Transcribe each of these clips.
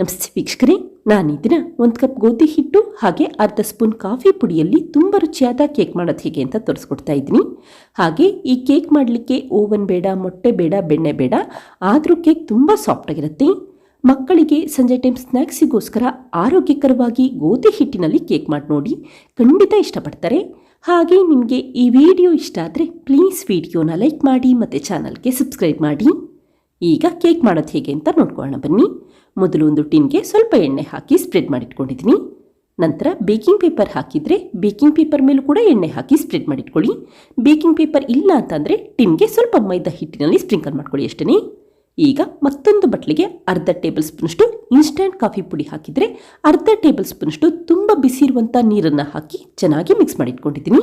ನಮಸ್ತೆ ವೀಕ್ಷಕರೇ, ನಾನು ಇದನ್ನ ಒಂದು ಕಪ್ ಗೋಧಿ ಹಿಟ್ಟು ಹಾಗೆ ಅರ್ಧ ಸ್ಪೂನ್ ಕಾಫಿ ಪುಡಿಯಲ್ಲಿ ತುಂಬ ರುಚಿಯಾದ ಕೇಕ್ ಮಾಡೋದು ಹೇಗೆ ಅಂತ ತೋರಿಸ್ಕೊಡ್ತಾ ಇದ್ದೀನಿ. ಹಾಗೆ ಈ ಕೇಕ್ ಮಾಡಲಿಕ್ಕೆ ಓವನ್ ಬೇಡ, ಮೊಟ್ಟೆ ಬೇಡ, ಬೆಣ್ಣೆ ಬೇಡ, ಆದರೂ ಕೇಕ್ ತುಂಬ ಸಾಫ್ಟಾಗಿರುತ್ತೆ ಮಕ್ಕಳಿಗೆ ಸಂಜೆ ಟೈಮ್ ಸ್ನ್ಯಾಕ್ಸಿಗೋಸ್ಕರ ಆರೋಗ್ಯಕರವಾಗಿ ಗೋಧಿ ಹಿಟ್ಟಿನಲ್ಲಿ ಕೇಕ್ ಮಾಡಿ ನೋಡಿ ಖಂಡಿತ ಇಷ್ಟಪಡ್ತಾರೆ. ಹಾಗೆ ನಿಮಗೆ ಈ ವಿಡಿಯೋ ಇಷ್ಟ ಆದರೆ ಪ್ಲೀಸ್ ವಿಡಿಯೋನ ಲೈಕ್ ಮಾಡಿ ಮತ್ತು ಚಾನಲ್ಗೆ ಸಬ್ಸ್ಕ್ರೈಬ್ ಮಾಡಿ. ಈಗ ಕೇಕ್ ಮಾಡೋದು ಹೇಗೆ ಅಂತ ನೋಡ್ಕೊಳ್ಳೋಣ ಬನ್ನಿ. ಮೊದಲು ಒಂದು ಟಿನ್ಗೆ ಸ್ವಲ್ಪ ಎಣ್ಣೆ ಹಾಕಿ ಸ್ಪ್ರೆಡ್ ಮಾಡಿಟ್ಕೊಂಡಿದ್ದೀನಿ. ನಂತರ ಬೇಕಿಂಗ್ ಪೇಪರ್ ಹಾಕಿದರೆ ಬೇಕಿಂಗ್ ಪೇಪರ್ ಮೇಲೂ ಕೂಡ ಎಣ್ಣೆ ಹಾಕಿ ಸ್ಪ್ರೆಡ್ ಮಾಡಿಟ್ಕೊಳ್ಳಿ. ಬೇಕಿಂಗ್ ಪೇಪರ್ ಇಲ್ಲ ಅಂತಂದರೆ ಟಿನ್ಗೆ ಸ್ವಲ್ಪ ಮೈದಾ ಹಿಟ್ಟಿನಲ್ಲಿ ಸ್ಪ್ರಿಂಕಲ್ ಮಾಡ್ಕೊಳ್ಳಿ ಅಷ್ಟೇ ಈಗ ಮತ್ತೊಂದು ಬಟ್ಲಿಗೆ ಅರ್ಧ ಟೇಬಲ್ ಸ್ಪೂನಷ್ಟು ಇನ್ಸ್ಟಂಟ್ ಕಾಫಿ ಪುಡಿ ಹಾಕಿದರೆ ಅರ್ಧ ಟೇಬಲ್ ಸ್ಪೂನಷ್ಟು ತುಂಬ ಬಿಸಿ ಇರುವಂಥ ನೀರನ್ನು ಹಾಕಿ ಚೆನ್ನಾಗಿ ಮಿಕ್ಸ್ ಮಾಡಿಟ್ಕೊಂಡಿದ್ದೀನಿ.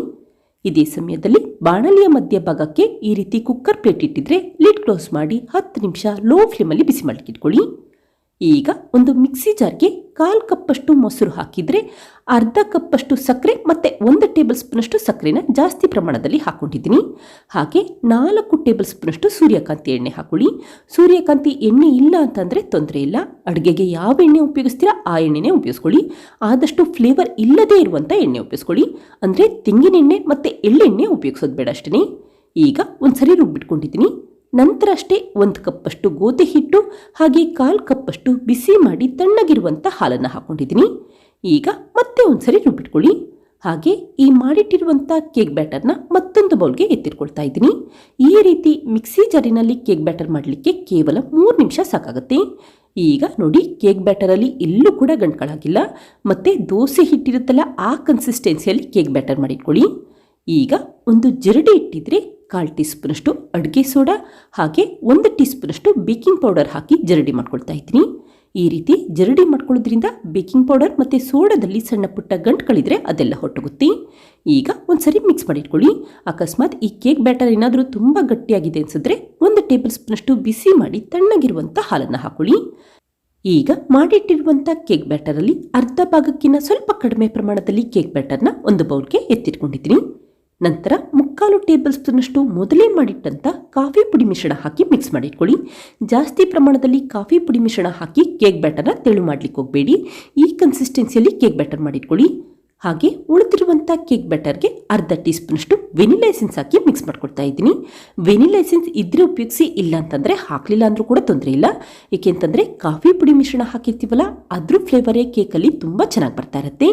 ಇದೇ ಸಮಯದಲ್ಲಿ ಬಾಣಲಿಯ ಮಧ್ಯ ಭಾಗಕ್ಕೆ ಈ ರೀತಿ ಕುಕ್ಕರ್ ಪ್ಲೇಟ್ ಇಟ್ಟಿದ್ರೆ ಲಿಡ್ ಕ್ಲೋಸ್ ಮಾಡಿ ಹತ್ತು ನಿಮಿಷ ಲೋ ಫ್ಲೇಮಲ್ಲಿ ಬಿಸಿ ಮಾಡ್ಲಿಕ್ಕೆ ಇಟ್ಕೊಳ್ಳಿ ಈಗ ಒಂದು ಮಿಕ್ಸಿ ಜಾರ್ಗೆ ಕಾಲು ಕಪ್ಪಷ್ಟು ಮೊಸರು ಹಾಕಿದರೆ, ಅರ್ಧ ಕಪ್ಪಷ್ಟು ಸಕ್ಕರೆ ಮತ್ತು ಒಂದು ಟೇಬಲ್ ಸ್ಪೂನಷ್ಟು ಸಕ್ಕರೆನ ಜಾಸ್ತಿ ಪ್ರಮಾಣದಲ್ಲಿ ಹಾಕ್ಕೊಂಡಿದ್ದೀನಿ ಹಾಗೆ ನಾಲ್ಕು ಟೇಬಲ್ ಸ್ಪೂನಷ್ಟು ಸೂರ್ಯಕಾಂತಿ ಎಣ್ಣೆ ಹಾಕೊಳ್ಳಿ. ಸೂರ್ಯಕಾಂತಿ ಎಣ್ಣೆ ಇಲ್ಲ ಅಂತಂದರೆ ತೊಂದರೆ ಇಲ್ಲ. ಅಡುಗೆಗೆ ಯಾವ ಎಣ್ಣೆ ಉಪಯೋಗಿಸ್ತೀರಾ ಆ ಎಣ್ಣೆನೇ ಉಪಯೋಗಿಸ್ಕೊಳ್ಳಿ. ಆದಷ್ಟು ಫ್ಲೇವರ್ ಇಲ್ಲದೇ ಇರುವಂಥ ಎಣ್ಣೆ ಉಪಯೋಗಿಸ್ಕೊಳ್ಳಿ. ಅಂದರೆ ತೆಂಗಿನೆಣ್ಣೆ ಮತ್ತು ಎಳ್ಳೆಣ್ಣೆ ಉಪಯೋಗಿಸೋದು ಬೇಡ ಅಷ್ಟೇ ಈಗ ಒಂದು ಸರಿ ರುಬ್ಬಿಟ್ಕೊಂಡಿದ್ದೀನಿ. ನಂತರ ಅಷ್ಟೇ ಒಂದು ಕಪ್ಪಷ್ಟು ಗೋಧಿ ಹಿಟ್ಟು, ಹಾಗೆ ಕಾಲು ಕಪ್ಪಷ್ಟು ಬಿಸಿ ಮಾಡಿ ತಣ್ಣಗಿರುವಂಥ ಹಾಲನ್ನು ಹಾಕ್ಕೊಂಡಿದ್ದೀನಿ ಈಗ ಮತ್ತೆ ಒಂದ್ಸರಿ ರುಬ್ಬಿಟ್ಕೊಳ್ಳಿ. ಹಾಗೆ ಈ ಮಾಡಿಟ್ಟಿರುವಂಥ ಕೇಕ್ ಬ್ಯಾಟರ್ನ ಮತ್ತೊಂದು ಬೌಲ್ಗೆ ಎತ್ತಿಟ್ಕೊಳ್ತಾ ಇದ್ದೀನಿ. ಈ ರೀತಿ ಮಿಕ್ಸಿ ಜಾರಿನಲ್ಲಿ ಕೇಕ್ ಬ್ಯಾಟರ್ ಮಾಡಲಿಕ್ಕೆ ಕೇವಲ ಮೂರು ನಿಮಿಷ ಸಾಕಾಗುತ್ತೆ. ಈಗ ನೋಡಿ, ಕೇಕ್ ಬ್ಯಾಟರಲ್ಲಿ ಎಲ್ಲೂ ಕೂಡ ಗಂಟುಗಳಾಗಿಲ್ಲ ಮತ್ತು ದೋಸೆ ಹಿಟ್ಟಿರುತ್ತಲ್ಲ, ಆ ಕನ್ಸಿಸ್ಟೆನ್ಸಿಯಲ್ಲಿ ಕೇಕ್ ಬ್ಯಾಟರ್ ಮಾಡಿಟ್ಕೊಳ್ಳಿ. ಈಗ ಒಂದು ಜರಡಿ ಇಟ್ಟಿದ್ರೆ ಕಾಲು ಟೀ ಸ್ಪೂನಷ್ಟು ಅಡುಗೆ ಸೋಡಾ, ಹಾಗೆ ಒಂದು ಟೀ ಸ್ಪೂನಷ್ಟು ಬೇಕಿಂಗ್ ಪೌಡರ್ ಹಾಕಿ ಜರಡಿ ಮಾಡ್ಕೊಳ್ತಾ ಇದ್ದೀನಿ. ಈ ರೀತಿ ಜರಡಿ ಮಾಡ್ಕೊಳ್ಳೋದ್ರಿಂದ ಬೇಕಿಂಗ್ ಪೌಡರ್ ಮತ್ತು ಸೋಡಾದಲ್ಲಿ ಸಣ್ಣ ಪುಟ್ಟ ಗಂಟುಗಳಿದ್ರೆ ಅದೆಲ್ಲ ಹೊಟ್ಟೋಗುತ್ತೆ ಈಗ ಒಂದು ಸರಿ ಮಿಕ್ಸ್ ಮಾಡಿಟ್ಕೊಳ್ಳಿ. ಅಕಸ್ಮಾತ್ ಈ ಕೇಕ್ ಬ್ಯಾಟರ್ ಏನಾದರೂ ತುಂಬ ಗಟ್ಟಿಯಾಗಿದೆ ಅನಿಸಿದ್ರೆ ಒಂದು ಟೇಬಲ್ ಸ್ಪೂನಷ್ಟು ಬಿಸಿ ಮಾಡಿ ತಣ್ಣಗಿರುವಂಥ ಹಾಲನ್ನು ಹಾಕೊಳ್ಳಿ. ಈಗ ಮಾಡಿಟ್ಟಿರುವಂಥ ಕೇಕ್ ಬ್ಯಾಟರಲ್ಲಿ ಅರ್ಧ ಭಾಗಕ್ಕಿಂತ ಸ್ವಲ್ಪ ಕಡಿಮೆ ಪ್ರಮಾಣದಲ್ಲಿ ಕೇಕ್ ಬ್ಯಾಟರ್ನ ಒಂದು ಬೌಲ್ಗೆ ಎತ್ತಿಟ್ಕೊಂಡಿದ್ದೀನಿ. ನಂತರ ಮುಕ್ಕಾಲು ಟೇಬಲ್ ಸ್ಪೂನಷ್ಟು ಮೊದಲೇ ಮಾಡಿಟ್ಟಂಥ ಕಾಫಿ ಪುಡಿ ಮಿಶ್ರಣ ಹಾಕಿ ಮಿಕ್ಸ್ ಮಾಡಿಟ್ಕೊಳ್ಳಿ. ಜಾಸ್ತಿ ಪ್ರಮಾಣದಲ್ಲಿ ಕಾಫಿ ಪುಡಿ ಮಿಶ್ರಣ ಹಾಕಿ ಕೇಕ್ ಬ್ಯಾಟರ್ನ ತೆಳು ಮಾಡ್ಲಿಕ್ಕೆ ಹೋಗಬೇಡಿ ಈ ಕನ್ಸಿಸ್ಟೆನ್ಸಿಯಲ್ಲಿ ಕೇಕ್ ಬ್ಯಾಟರ್ ಮಾಡಿಟ್ಕೊಳ್ಳಿ. ಹಾಗೆ ಉಳಿದಿರುವಂಥ ಕೇಕ್ ಬ್ಯಾಟರ್ಗೆ ಅರ್ಧ ಟೀ ಸ್ಪೂನಷ್ಟು ವೆನಿಲಾ ಎಸೆನ್ಸ್ ಹಾಕಿ ಮಿಕ್ಸ್ ಮಾಡ್ಕೊಡ್ತಾ ಇದ್ದೀನಿ. ವೆನಿಲಾ ಎಸೆನ್ಸ್ ಇದ್ರೆ ಉಪಯೋಗಿಸಿ ಇಲ್ಲ ಅಂತಂದರೆ ಹಾಕಲಿಲ್ಲ ಅಂದರೂ ಕೂಡ ತೊಂದರೆ ಇಲ್ಲ. ಏಕೆಂತಂದರೆ ಕಾಫಿ ಪುಡಿ ಮಿಶ್ರಣ ಹಾಕಿರ್ತೀವಲ್ಲ, ಅದ್ರ ಫ್ಲೇವರೇ ಕೇಕಲ್ಲಿ ತುಂಬ ಚೆನ್ನಾಗಿ ಬರ್ತಾ ಇರುತ್ತೆ.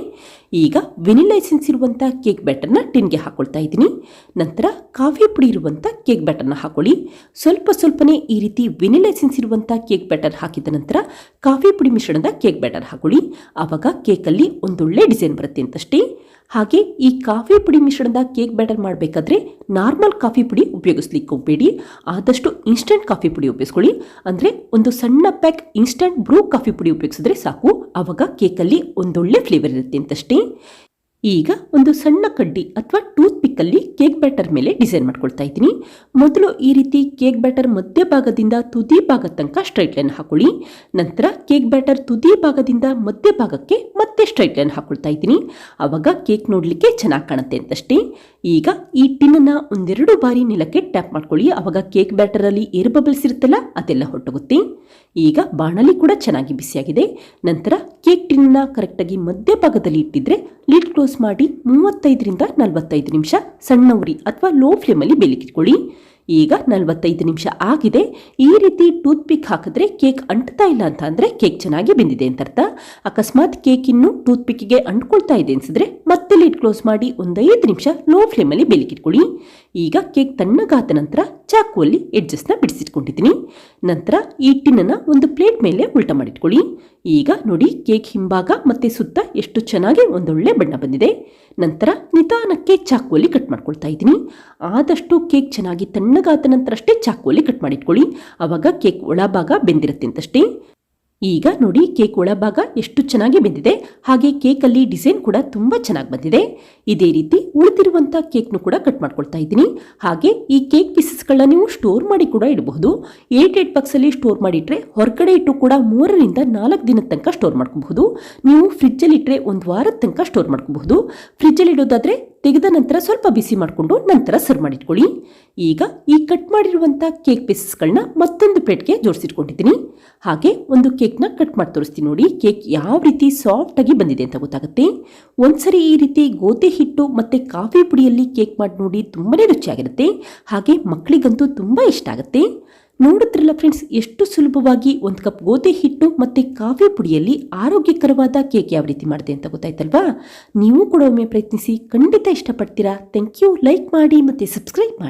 ಈಗ ವೆನಿಲಾ ಎಸೆನ್ಸ್ ಇರುವಂಥ ಕೇಕ್ ಬ್ಯಾಟರ್ನ ಟಿನ್ಗೆ ಹಾಕೊಳ್ತಾ ಇದ್ದೀನಿ. ನಂತರ ಕಾಫಿ ಪುಡಿ ಇರುವಂಥ ಕೇಕ್ ಬ್ಯಾಟರ್ನ ಹಾಕೊಳ್ಳಿ. ಸ್ವಲ್ಪ ಸ್ವಲ್ಪನೇ ಈ ರೀತಿ ವೆನಿಲಾ ಎಸೆನ್ಸ್ ಇರುವಂಥ ಕೇಕ್ ಬ್ಯಾಟರ್ ಹಾಕಿದ ನಂತರ ಕಾಫಿ ಪುಡಿ ಮಿಶ್ರಣದ ಕೇಕ್ ಬ್ಯಾಟರ್ ಹಾಕೊಳ್ಳಿ. ಆವಾಗ ಕೇಕಲ್ಲಿ ಒಂದೊಳ್ಳೆ ಡಿಸೈನ್ ಬರುತ್ತೆ ಅಂತಷ್ಟೇ ಹಾಗೆ ಈ ಕಾಫಿ ಪುಡಿ ಮಿಶ್ರಣದ ಕೇಕ್ ಬ್ಯಾಟರ್ ಮಾಡಬೇಕಾದ್ರೆ ನಾರ್ಮಲ್ ಕಾಫಿ ಪುಡಿ ಉಪಯೋಗಿಸ್ಲಿಕ್ಕೆ ಹೋಗಬೇಡಿ ಆದಷ್ಟು ಇನ್ಸ್ಟಂಟ್ ಕಾಫಿ ಪುಡಿ ಉಪಯೋಗಿಸ್ಕೊಳ್ಳಿ. ಅಂದರೆ ಒಂದು ಸಣ್ಣ ಪ್ಯಾಕ್ ಇನ್ಸ್ಟಂಟ್ ಬ್ರೂ ಕಾಫಿ ಪುಡಿ ಉಪಯೋಗಿಸಿದ್ರೆ ಸಾಕು. ಆವಾಗ ಕೇಕಲ್ಲಿ ಒಂದೊಳ್ಳೆ ಫ್ಲೇವರ್ ಇರುತ್ತೆ ಅಂತಷ್ಟೇ. ಈಗ ಒಂದು ಸಣ್ಣ ಕಡ್ಡಿ ಅಥವಾ ಟೂತ್ ಪಿಕ್ಕಲ್ಲಿ ಕೇಕ್ ಬ್ಯಾಟರ್ ಮೇಲೆ ಡಿಸೈನ್ ಮಾಡ್ಕೊಳ್ತಾ ಇದ್ದೀನಿ. ಮೊದಲು ಈ ರೀತಿ ಕೇಕ್ ಬ್ಯಾಟರ್ ಮಧ್ಯಭಾಗದಿಂದ ತುದಿ ಭಾಗದ ತನಕ ಸ್ಟ್ರೈಟ್ ಲೈನ್ ಹಾಕೊಳ್ಳಿ. ನಂತರ ಕೇಕ್ ಬ್ಯಾಟರ್ ತುದಿ ಭಾಗದಿಂದ ಮಧ್ಯಭಾಗಕ್ಕೆ ಮತ್ತೆ ಸ್ಟ್ರೈಟ್ ಲೈನ್ ಹಾಕೊಳ್ತಾ ಇದ್ದೀನಿ. ಆವಾಗ ಕೇಕ್ ನೋಡಲಿಕ್ಕೆ ಚೆನ್ನಾಗಿ ಕಾಣುತ್ತೆ ಅಂತಷ್ಟೇ. ಈಗ ಈ ಟಿನ್ನನ್ನು ಒಂದೆರಡು ಬಾರಿ ನೆಲಕ್ಕೆ ಟ್ಯಾಪ್ ಮಾಡ್ಕೊಳ್ಳಿ. ಆವಾಗ ಕೇಕ್ ಬ್ಯಾಟರಲ್ಲಿ ಏರ್ ಬಬಲ್ಸ್ ಇರುತ್ತಲ್ಲ, ಅದೆಲ್ಲ ಹೊಟ್ಟೋಗುತ್ತೆ ಈಗ ಬಾಣಲಿ ಕೂಡ ಚೆನ್ನಾಗಿ ಬಿಸಿಯಾಗಿದೆ. ನಂತರ ಕೇಕ್ ಟಿನ್ನ ಕರೆಕ್ಟಾಗಿ ಮಧ್ಯಭಾಗದಲ್ಲಿ ಇಟ್ಟಿದ್ರೆ ಲಿಡ್ ಕ್ಲೋಸ್ ಮಾಡಿ ಮೂವತ್ತೈದರಿಂದ ನಲವತ್ತೈದು ನಿಮಿಷ ಸಣ್ಣ ಉರಿ ಅಥವಾ ಲೋ ಫ್ಲೇಮಲ್ಲಿ ಬೇಲಿಕ್ಕಿಟ್ಕೊಳ್ಳಿ ಈಗ ನಲವತ್ತೈದು ನಿಮಿಷ ಆಗಿದೆ. ಈ ರೀತಿ ಟೂತ್ ಪಿಕ್ ಹಾಕಿದ್ರೆ ಕೇಕ್ ಅಂಟ್ತಾ ಇಲ್ಲ ಅಂತ ಅಂದರೆ ಕೇಕ್ ಚೆನ್ನಾಗಿ ಬೆಂದಿದೆ ಅಂತ ಅರ್ಥ. ಅಕಸ್ಮಾತ್ ಕೇಕ್ ಇನ್ನು ಟೂತ್ ಪಿಕ್ಗೆ ಅಂಟ್ಕೊಳ್ತಾ ಇದೆ ಅನಿಸಿದ್ರೆ ಮತ್ತೆ ಲಿಡ್ ಕ್ಲೋಸ್ ಮಾಡಿ ಒಂದೈದು ನಿಮಿಷ ಲೋ ಫ್ಲೇಮಲ್ಲಿ ಬೆಲಿಕಿಟ್ಕೊಳ್ಳಿ ಈಗ ಕೇಕ್ ತಣ್ಣಗಾದ ನಂತರ ಚಾಕುವಲ್ಲಿ ಎಡ್ಜಸ್ಟ್ನ ಬಿಡಿಸಿಟ್ಕೊಂಡಿದ್ದೀನಿ. ನಂತರ ಈ ಟಿನ್ನನ್ನು ಒಂದು ಪ್ಲೇಟ್ ಮೇಲೆ ಉಲ್ಟಾ ಮಾಡಿಟ್ಕೊಳ್ಳಿ. ಈಗ ನೋಡಿ ಕೇಕ್ ಹಿಂಭಾಗ ಮತ್ತು ಸುತ್ತ ಎಷ್ಟು ಚೆನ್ನಾಗಿ ಒಂದೊಳ್ಳೆ ಬಣ್ಣ ಬಂದಿದೆ. ನಂತರ ನಿಧಾನಕ್ಕೆ ಚಾಕುವಲ್ಲಿ ಕಟ್ ಮಾಡ್ಕೊಳ್ತಾ ಇದ್ದೀನಿ. ಆದಷ್ಟು ಕೇಕ್ ಚೆನ್ನಾಗಿ ತಣ್ಣಗಾದ ನಂತರ ಅಷ್ಟೇ ಚಾಕುವಲ್ಲಿ ಕಟ್ ಮಾಡಿಟ್ಕೊಳ್ಳಿ. ಆವಾಗ ಕೇಕ್ ಒಳಭಾಗ ಬೆಂದಿರುತ್ತೆ ಅಂತಷ್ಟೇ. ಈಗ ನೋಡಿ ಕೇಕ್ ಒಳಭಾಗ ಎಷ್ಟು ಚೆನ್ನಾಗಿ ಬಂದಿದೆ. ಹಾಗೆ ಕೇಕಲ್ಲಿ ಡಿಸೈನ್ ಕೂಡ ತುಂಬ ಚೆನ್ನಾಗಿ ಬಂದಿದೆ. ಇದೇ ರೀತಿ ಉಳಿದಿರುವಂಥ ಕೇಕ್ನು ಕೂಡ ಕಟ್ ಮಾಡ್ಕೊಳ್ತಾ ಇದ್ದೀನಿ. ಹಾಗೆ ಈ ಕೇಕ್ ಪೀಸಸ್ಗಳನ್ನ ನೀವು ಸ್ಟೋರ್ ಮಾಡಿ ಕೂಡ ಇಡಬಹುದು. ಏಟ್ ಏಟ್ ಬಾಕ್ಸಲ್ಲಿ ಸ್ಟೋರ್ ಮಾಡಿಟ್ರೆ ಹೊರಗಡೆ ಇಟ್ಟು ಕೂಡ ಮೂರರಿಂದ ನಾಲ್ಕು ದಿನದ ತನಕ ಸ್ಟೋರ್ ಮಾಡ್ಕೋಬಹುದು. ನೀವು ಫ್ರಿಜ್ಜಲ್ಲಿ ಇಟ್ಟರೆ ಒಂದು ವಾರದ ತನಕ ಸ್ಟೋರ್ ಮಾಡ್ಕೋಬಹುದು. ಫ್ರಿಜ್ಜಲ್ಲಿ ಇಡೋದಾದರೆ ತೆಗೆದ ನಂತರ ಸ್ವಲ್ಪ ಬಿಸಿ ಮಾಡಿಕೊಂಡು ನಂತರ ಸರ್ವ್ ಮಾಡಿಟ್ಕೊಳ್ಳಿ. ಈಗ ಈ ಕಟ್ ಮಾಡಿರುವಂಥ ಕೇಕ್ ಪೀಸಸ್ಗಳನ್ನ ಮತ್ತೊಂದು ಪ್ಲೇಟ್ಗೆ ಜೋಡಿಸಿಟ್ಕೊಂಡಿದ್ದೀನಿ. ಹಾಗೆ ಒಂದು ಕೇಕ್ನ ಕಟ್ ಮಾಡಿ ತೋರಿಸ್ತೀನಿ ನೋಡಿ, ಕೇಕ್ ಯಾವ ರೀತಿ ಸಾಫ್ಟ್ ಆಗಿ ಬಂದಿದೆ ಅಂತ ಗೊತ್ತಾಗುತ್ತೆ. ಒಂದ್ಸರಿ ಈ ರೀತಿ ಗೋಧಿ ಹಿಟ್ಟು ಮತ್ತು ಕಾಫಿ ಪುಡಿಯಲ್ಲಿ ಕೇಕ್ ಮಾಡಿ ನೋಡಿ ತುಂಬಾನೇ ರುಚಿಯಾಗಿರುತ್ತೆ. ಹಾಗೆ ಮಕ್ಕಳಿಗಂತೂ ತುಂಬ ಇಷ್ಟ ಆಗುತ್ತೆ. ನೋಡುತ್ತಿರಲ್ಲ ಫ್ರೆಂಡ್ಸ್ ಎಷ್ಟು ಸುಲಭವಾಗಿ ಒಂದು ಕಪ್ ಗೋಧಿ ಹಿಟ್ಟು ಮತ್ತು ಕಾಫಿ ಪುಡಿಯಲ್ಲಿ ಆರೋಗ್ಯಕರವಾದ ಕೇಕ್ ಯಾವ ರೀತಿ ಮಾಡಿದೆ ಅಂತ ಗೊತ್ತಾಯ್ತಲ್ವಾ? ನೀವು ಕೂಡ ಒಮ್ಮೆ ಪ್ರಯತ್ನಿಸಿ ಖಂಡಿತ ಇಷ್ಟಪಡ್ತೀರಾ. ಥ್ಯಾಂಕ್ ಯು ಲೈಕ್ ಮಾಡಿ ಮತ್ತು ಸಬ್ಸ್ಕ್ರೈಬ್ ಮಾಡಿ.